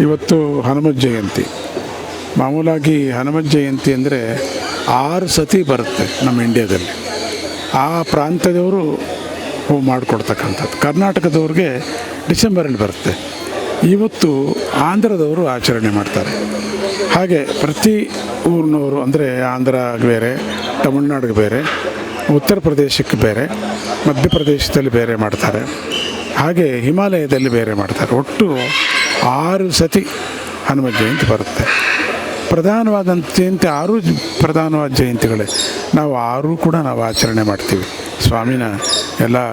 ಇವತ್ತು ಹನುಮ ಜಯಂತಿ. ಮಾಮೂಲಾಗಿ ಹನುಮ ಜಯಂತಿ ಅಂದರೆ ಆರು ಸತಿ ಬರುತ್ತೆ ನಮ್ಮ ಇಂಡಿಯಾದಲ್ಲಿ. ಆ ಪ್ರಾಂತ್ಯದವರು ಮಾಡಿಕೊಡ್ತಕ್ಕಂಥದ್ದು. ಕರ್ನಾಟಕದವ್ರಿಗೆ ಡಿಸೆಂಬರಲ್ಲಿ ಬರುತ್ತೆ. ಇವತ್ತು ಆಂಧ್ರದವರು ಆಚರಣೆ ಮಾಡ್ತಾರೆ. ಹಾಗೆ ಪ್ರತಿ ಊರಿನವರು ಅಂದರೆ ಆಂಧ್ರ ಬೇರೆ, ತಮಿಳ್ನಾಡಿಗೆ ಬೇರೆ, ಉತ್ತರ ಪ್ರದೇಶಕ್ಕೆ ಬೇರೆ, ಮಧ್ಯಪ್ರದೇಶದಲ್ಲಿ ಬೇರೆ ಮಾಡ್ತಾರೆ. ಹಾಗೆ ಹಿಮಾಲಯದಲ್ಲಿ ಬೇರೆ ಮಾಡ್ತಾರೆ. ಒಟ್ಟು ಆರು ಸತಿ ಹನುಮ ಜಯಂತಿ ಬರುತ್ತೆ. ಪ್ರಧಾನವಾದಂಥ ಜಯಂತಿ ಆರು ಪ್ರಧಾನವಾದ ಜಯಂತಿಗಳೇ. ನಾವು ಆರೂ ಕೂಡ ನಾವು ಆಚರಣೆ ಮಾಡ್ತೀವಿ. ಸ್ವಾಮಿನ ಎಲ್ಲ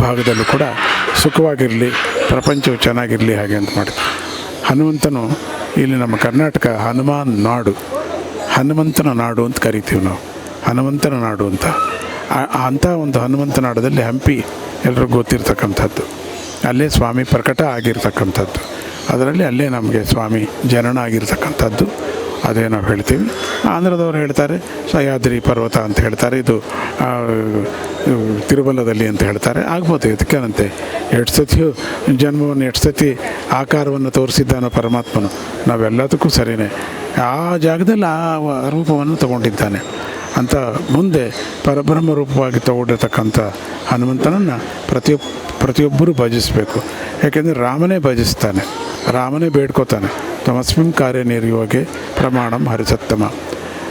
ಭಾಗದಲ್ಲೂ ಕೂಡ ಸುಖವಾಗಿರಲಿ, ಪ್ರಪಂಚವು ಚೆನ್ನಾಗಿರಲಿ ಹಾಗೆ ಅಂತ ಮಾಡ್ತೀವಿ. ಹನುಮಂತನು ಇಲ್ಲಿ ನಮ್ಮ ಕರ್ನಾಟಕ ಹನುಮಾನ್ ನಾಡು, ಹನುಮಂತನ ನಾಡು ಅಂತ ಕರಿತೀವಿ ನಾವು. ಹನುಮಂತನ ನಾಡು ಅಂತ. ಅಂಥ ಒಂದು ಹನುಮಂತ ನಾಡದಲ್ಲಿ ಹಂಪಿ ಎಲ್ಲರಿಗೂ ಗೊತ್ತಿರ್ತಕ್ಕಂಥದ್ದು. ಅಲ್ಲೇ ಸ್ವಾಮಿ ಪ್ರಕಟ ಆಗಿರ್ತಕ್ಕಂಥದ್ದು. ಅದರಲ್ಲಿ ಅಲ್ಲೇ ನಮಗೆ ಸ್ವಾಮಿ ಜನನ ಆಗಿರ್ತಕ್ಕಂಥದ್ದು. ಅದೇ ನಾವು ಹೇಳ್ತೀವಿ. ಆಂಧ್ರದವ್ರು ಹೇಳ್ತಾರೆ, ಸಹ್ಯಾದ್ರಿ ಪರ್ವತ ಅಂತ ಹೇಳ್ತಾರೆ. ಇದು ತಿರುಬಲದಲ್ಲಿ ಅಂತ ಹೇಳ್ತಾರೆ. ಆಗ್ಬೋದು, ಇದಕ್ಕೇನಂತೆ? ಎಷ್ಟು ಸತಿಯು ಜನ್ಮವನ್ನು, ಎಷ್ಟು ಸತಿ ಆಕಾರವನ್ನು ತೋರಿಸಿದ್ದಾನೋ ಪರಮಾತ್ಮನು. ನಾವೆಲ್ಲದಕ್ಕೂ ಸರಿಯೇ ಆ ಜಾಗದಲ್ಲಿ ಆ ರೂಪವನ್ನು ತಗೊಂಡಿದ್ದಾನೆ. ಅಂತ ಮುಂದೆ ಪರಬ್ರಹ್ಮ ರೂಪವಾಗಿ ತಗೊಂಡಿರ್ತಕ್ಕಂಥ ಹನುಮಂತನನ್ನು ಪ್ರತಿಯೊಬ್ಬ ಪ್ರತಿಯೊಬ್ಬರೂ ಭಜಿಸಬೇಕು. ಯಾಕೆಂದರೆ ರಾಮನೇ ಭಜಿಸ್ತಾನೆ. ರಾಮನೇ ಬೇಡ್ಕೋತಾನೆ. ತಮಸ್ಮಿಂ ಕಾರ್ಯ ನಿರ್ಯೋಗೆ ಪ್ರಮಾಣಂ ಹರಿಸತ್ತಮ.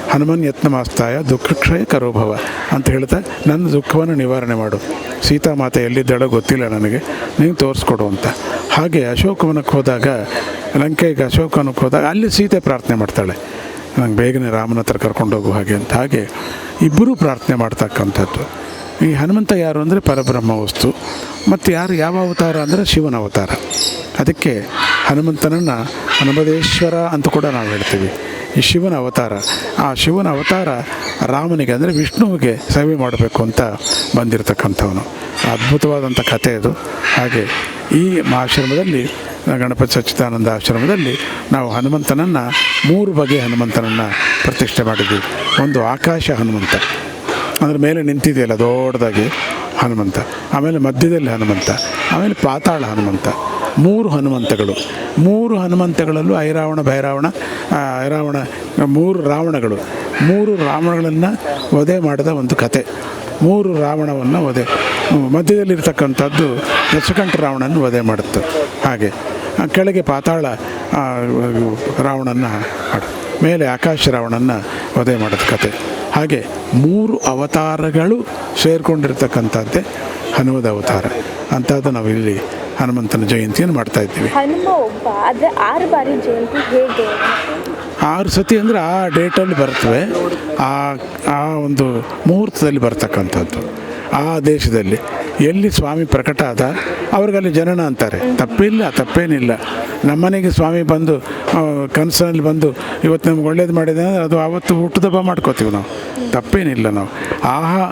ಹನುಮನ್ ಯತ್ನಮಾಸ್ತಾಯ ದುಃಖಕ್ಷಯ ಕರೋಭವ ಅಂತ ಹೇಳ್ತಾ ನನ್ನ ದುಃಖವನ್ನು ನಿವಾರಣೆ ಮಾಡು. ಸೀತಾಮಾತೆ ಎಲ್ಲಿದ್ದಾಳೋ ಗೊತ್ತಿಲ್ಲ ನನಗೆ. ನೀವು ತೋರಿಸ್ಕೊಡು ಅಂತ. ಹಾಗೆ ಅಶೋಕವನಕ್ಕೆ ಹೋದಾಗ, ಲಂಕೆಗೆ ಅಶೋಕವನಕ್ಕೆ ಹೋದಾಗ ಅಲ್ಲಿ ಸೀತೆ ಪ್ರಾರ್ಥನೆ ಮಾಡ್ತಾಳೆ. ನಂಗೆ ಬೇಗನೆ ರಾಮನ ಹತ್ರ ಕರ್ಕೊಂಡೋಗು ಹಾಗೆ ಅಂತ. ಹಾಗೆ ಇಬ್ಬರೂ ಪ್ರಾರ್ಥನೆ ಮಾಡ್ತಕ್ಕಂಥದ್ದು. ಈ ಹನುಮಂತ ಯಾರು ಅಂದರೆ ಪರಬ್ರಹ್ಮ ವಸ್ತು. ಮತ್ತು ಯಾರು ಯಾವ ಅವತಾರ ಅಂದರೆ ಶಿವನ ಅವತಾರ. ಅದಕ್ಕೆ ಹನುಮಂತನನ್ನು ಹನುಮದೇಶ್ವರ ಅಂತ ಕೂಡ ನಾವು ಹೇಳ್ತೀವಿ. ಈ ಶಿವನ ಅವತಾರ. ಆ ಶಿವನ ಅವತಾರ ರಾಮನಿಗೆ ಅಂದರೆ ವಿಷ್ಣುವಿಗೆ ಸೇವೆ ಮಾಡಬೇಕು ಅಂತ ಬಂದಿರತಕ್ಕಂಥವನು. ಅದ್ಭುತವಾದಂಥ ಕಥೆ ಇದು ಹಾಗೆ ಈ ಆಶ್ರಮದಲ್ಲಿ ಗಣಪತಿ ಸಚ್ಚಿದಾನಂದ ಆಶ್ರಮದಲ್ಲಿ ನಾವು ಹನುಮಂತನನ್ನು ಮೂರು ಬಗೆಯ ಹನುಮಂತನನ್ನು ಪ್ರತಿಷ್ಠೆ ಮಾಡಿದ್ದೀವಿ ಒಂದು ಆಕಾಶ ಹನುಮಂತ, ಅದರ ಮೇಲೆ ನಿಂತಿದೆಯಲ್ಲ ದೊಡ್ಡದಾಗಿ ಹನುಮಂತ, ಆಮೇಲೆ ಮಧ್ಯದಲ್ಲಿ ಹನುಮಂತ, ಆಮೇಲೆ ಪಾತಾಳ ಹನುಮಂತ. ಮೂರು ಹನುಮಂತಗಳು, ಮೂರು ಹನುಮಂತಗಳಲ್ಲೂ ಐರಾವಣ, ಭೈರಾವಣ ಐರಾವಣ, ಮೂರು ರಾವಣಗಳು. ಮೂರು ರಾವಣಗಳನ್ನು ವಧೆ ಮಾಡಿದ ಒಂದು ಕತೆ. ಮೂರು ರಾವಣವನ್ನು ವಧೆ, ಮಧ್ಯದಲ್ಲಿರ್ತಕ್ಕಂಥದ್ದು ದಶಕಂಠ ರಾವಣನ ವಧೆ ಮಾಡುತ್ತೆ. ಹಾಗೆ ಕೆಳಗೆ ಪಾತಾಳ ರಾವಣನ ಮೇಲೆ ಆಕಾಶ ರಾವಣನ ವಧೆ ಮಾಡೋದು ಕತೆ. ಹಾಗೆ ಮೂರು ಅವತಾರಗಳು ಸೇರಿಕೊಂಡಿರ್ತಕ್ಕಂಥದ್ದೇ ಹನುಮದ ಅವತಾರ. ಅಂಥದ್ದು ನಾವು ಇಲ್ಲಿ ಹನುಮಂತನ ಜಯಂತಿಯನ್ನು ಮಾಡ್ತಾ ಇದ್ದೀವಿ. ಆರು ಬಾರಿ ಜಯಂತಿ ಹೇಗೆ? ಆರು ಸತಿ ಅಂದರೆ ಆ ಡೇಟಲ್ಲಿ ಬರ್ತವೆ. ಆ ಆ ಒಂದು ಮುಹೂರ್ತದಲ್ಲಿ ಬರ್ತಕ್ಕಂಥದ್ದು. ಆ ದೇಶದಲ್ಲಿ ಎಲ್ಲಿ ಸ್ವಾಮಿ ಪ್ರಕಟ ಆದ ಅವ್ರಿಗಲ್ಲಿ ಜನನ ಅಂತಾರೆ. ತಪ್ಪಿಲ್ಲ ತಪ್ಪೇನಿಲ್ಲ. ನಮ್ಮನೆಗೆ ಸ್ವಾಮಿ ಬಂದು ಕನಸಿನಲ್ಲಿ ಬಂದು ಇವತ್ತು ನಮ್ಗೆ ಒಳ್ಳೇದು ಮಾಡಿದೆ ಅಂದರೆ ಅದು ಆವತ್ತು ಹುಟ್ಟುದಬ್ಬ ಮಾಡ್ಕೋತೀವಿ ನಾವು. ತಪ್ಪೇನಿಲ್ಲ ನಾವು. ಆಹಾ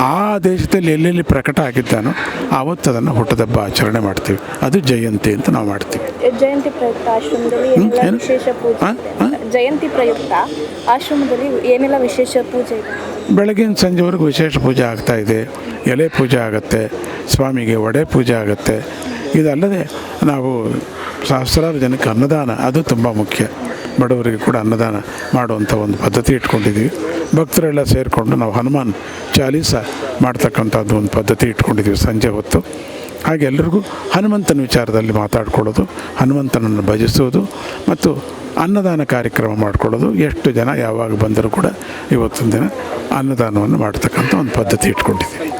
ಆ ದೇಶದಲ್ಲಿ ಎಲ್ಲೆಲ್ಲಿ ಪ್ರಕಟ ಆಗಿದ್ದಾನೋ ಆವತ್ತು ಅದನ್ನು ಹುಟ್ಟುದಬ್ಬ ಆಚರಣೆ ಮಾಡ್ತೀವಿ. ಅದು ಜಯಂತಿ ಅಂತ ನಾವು ಮಾಡ್ತೀವಿ. ಜಯಂತಿ ಪ್ರಯುಕ್ತ ಆಶ್ರಮದಲ್ಲಿ ವಿಶೇಷ ಪೂಜೆ. ಜಯಂತಿ ಪ್ರಯುಕ್ತ ಆಶ್ರಮದಲ್ಲಿ ಏನೆಲ್ಲ ವಿಶೇಷ ಪೂಜೆ ಇದೆ? ಬೆಳಗಿನ ಸಂಜೆವರೆಗೂ ವಿಶೇಷ ಪೂಜೆ ಆಗ್ತಾ ಇದೆ. ಎಲೆ ಪೂಜೆ ಆಗುತ್ತೆ, ಸ್ವಾಮಿಗೆ ಒಡೆ ಪೂಜೆ ಆಗುತ್ತೆ. ಇದಲ್ಲದೆ ನಾವು ಸಹಸ್ರಾರು ಜನಕ್ಕೆ ಅನ್ನದಾನ, ಅದು ತುಂಬ ಮುಖ್ಯ. ಬಡವರಿಗೆ ಕೂಡ ಅನ್ನದಾನ ಮಾಡುವಂಥ ಒಂದು ಪದ್ಧತಿ ಇಟ್ಕೊಂಡಿದ್ದೀವಿ. ಭಕ್ತರೆಲ್ಲ ಸೇರಿಕೊಂಡು ನಾವು ಹನುಮಾನ್ ಚಾಲೀಸ ಮಾಡ್ತಕ್ಕಂಥದ್ದು ಒಂದು ಪದ್ಧತಿ ಇಟ್ಕೊಂಡಿದ್ದೀವಿ ಸಂಜೆ ಹೊತ್ತು. ಹಾಗೆ ಎಲ್ಲರಿಗೂ ಹನುಮಂತನ ವಿಚಾರದಲ್ಲಿ ಮಾತಾಡ್ಕೊಳ್ಳೋದು, ಹನುಮಂತನನ್ನು ಭಜಿಸೋದು ಮತ್ತು ಅನ್ನದಾನ ಕಾರ್ಯಕ್ರಮ ಮಾಡ್ಕೊಳ್ಳೋದು. ಎಷ್ಟು ಜನ ಯಾವಾಗ ಬಂದರೂ ಕೂಡ ಇವತ್ತಿನ ದಿನ ಅನ್ನದಾನವನ್ನು ಮಾಡ್ತಕ್ಕಂಥ ಒಂದು ಪದ್ಧತಿ ಇಟ್ಕೊಂಡಿದ್ದೀವಿ.